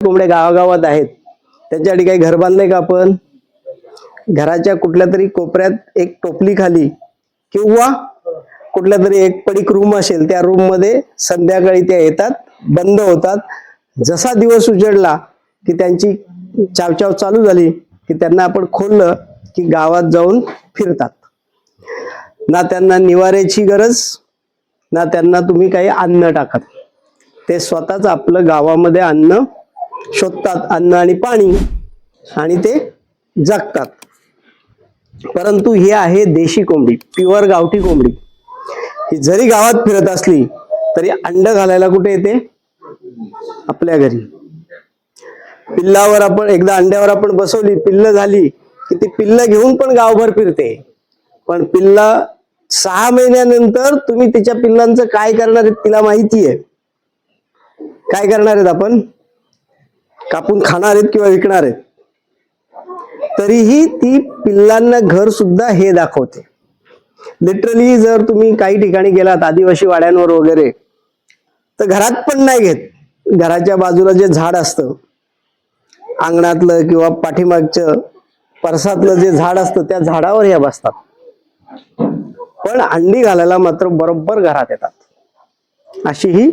कोंबड्या गावागावात आहेत. त्यांच्यासाठी काही घर बांधलंय का आपण? घराच्या कुठल्या तरी कोपऱ्यात एक टोपली खाली किंवा कुठल्या तरी एक पडीक रूम असेल त्या रूममध्ये संध्याकाळी त्या येतात बंद होतात. जसा दिवस उजडला की त्यांची चावचाव चालू झाली की त्यांना आपण खोललं की गावात जाऊन फिरतात. ना त्यांना निवाऱ्याची गरज ना त्यांना तुम्ही काही अन्न टाकत. ते स्वतःच आपलं गावामध्ये अन्न शोधतात अन्न आणि पाणी आणि ते जगतात. परंतु ही आहे देशी कोंबडी प्युअर गावठी कोंबडी. ही जरी गावात फिरत असली तरी अंड घालायला कुठे येते? आपल्या घरी. पिल्लावर आपण एकदा अंड्यावर आपण बसवली पिल्ल झाली की ती पिल्ल घेऊन पण गावभर फिरते. पण पिल्ल सहा महिन्यानंतर तुम्ही तिच्या पिल्लांचं काय करणार आहेत तिला माहिती आहे काय करणार आहेत आपण? कापून खाणार आहेत किंवा विकणार आहेत. तरीही ती पिल्लांना घर सुद्धा हे दाखवते. लिटरली जर तुम्ही काही ठिकाणी गेलात आदिवासी वाड्यांवर वगैरे तर घरात पण नाही घेत. घराच्या बाजूला जे झाड असतं अंगणातलं किंवा पाठीमागचं परसातलं जे झाड असतं त्या झाडावर ह्या बसतात. पण अंडी घालायला मात्र बरोबर घरात येतात. अशी ही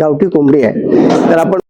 गावठी कोंबडी आहे. तर आपण